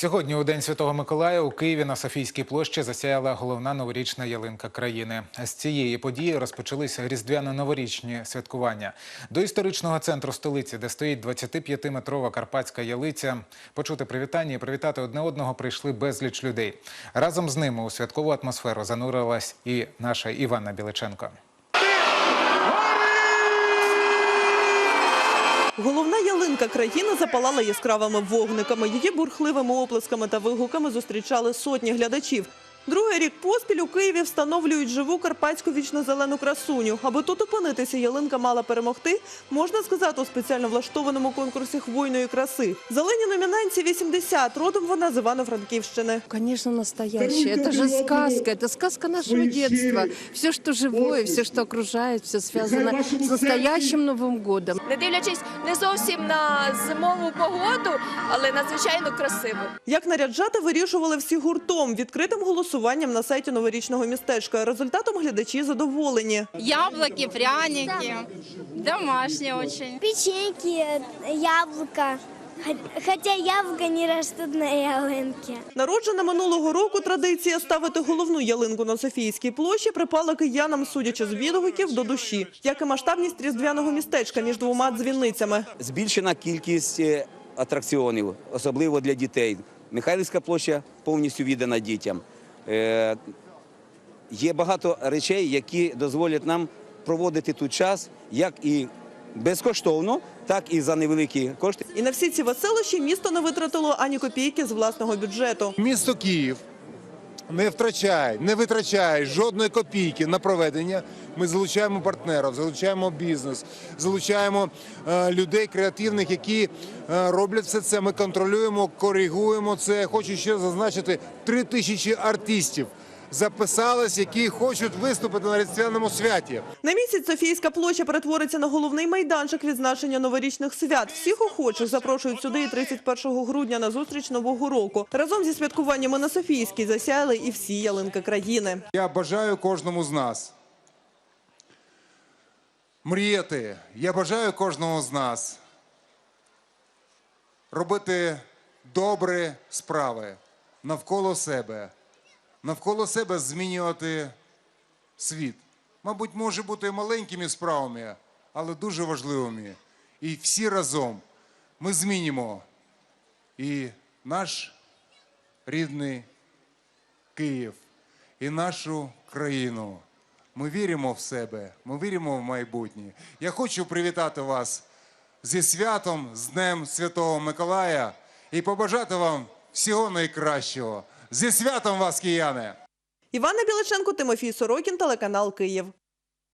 Сьогодні, у День Святого Миколая, у Києві на Софійській площі засяяла головна новорічна ялинка країни. З цієї події розпочалися різдвяно-новорічні святкування. До історичного центру столиці, де стоїть 25-метрова карпатська ялиця, почути привітання і привітати одне одного прийшли безліч людей. Разом з ними у святкову атмосферу занурилась і наша Іванна Біличенко. Головна країна запалала яскравими вогниками. Її бурхливими оплесками та вигуками зустрічали сотні глядачів. Другий рік поспіль у Києві встановлюють живу карпатську вічно-зелену красуню. Аби тут опинитися, ялинка мала перемогти, можна сказати, у спеціально влаштованому конкурсі хвойної краси. Зелені номінанці 80. Родом вона з Івано-Франківщини. Конечно, настоящая. Это же сказка. Это сказка нашего детства. Все, что живое, все, что окружает, все связано с настоящим Новым годом. не дивлячись не зовсім на зимову погоду, але надзвичайно красиво. Як наряджати, вирішували всі гуртом, відкритим голосуванням на сайті новорічного містечка. Результатом глядачі задоволені. Яблоки, пряники. Домашние очень. Печеньки, яблоко. Хо- Хотя яблоко не растут на ялинке. Народжена минулого року традиція ставити головну ялинку на Софійській площі припала киянам, судячи з відгуків, до душі, як і масштабність різдвяного містечка між двома дзвіницями. збільшена кількість е, атракціонів, особливо для дітей. Михайлівська площа повністю віддана дітям. Е, Є багато речей, які дозволять нам проводити тут час як і безкоштовно, так і за невеликі кошти. І на всі ці веселощі місто не витратило ані копійки з власного бюджету. Місто Київ не втрачає, не витрачає жодної копійки на проведення. Ми залучаємо партнерів, залучаємо бізнес, залучаємо е, людей креативних, які е, роблять все це. Ми контролюємо, коригуємо це. Хочу ще зазначити три тисячі артистів. Записались, які хочуть виступити на різдвяному святі. На місяць Софійська площа перетвориться на головний майданчик відзначення новорічних свят. Всіх охочих запрошують сюди і 31 грудня на зустріч нового року. Разом зі святкуваннями на Софійській засяяли і всі ялинки країни. Я бажаю кожному з нас мріяти. Я бажаю кожному з нас робити добрі справи навколо себе, навколо себе змінювати світ. Мабуть, може бути маленькими справами, але дуже важливими. І всі разом ми змінимо і наш рідний Київ і нашу країну. Ми віримо в себе, ми віримо в майбутнє. Я хочу привітати вас зі святом, з Днем Святого Миколая і побажати вам всього найкращого. Зі святом вас, кияни! Івана Біличенко, Тимофій Сорокін, телеканал Київ.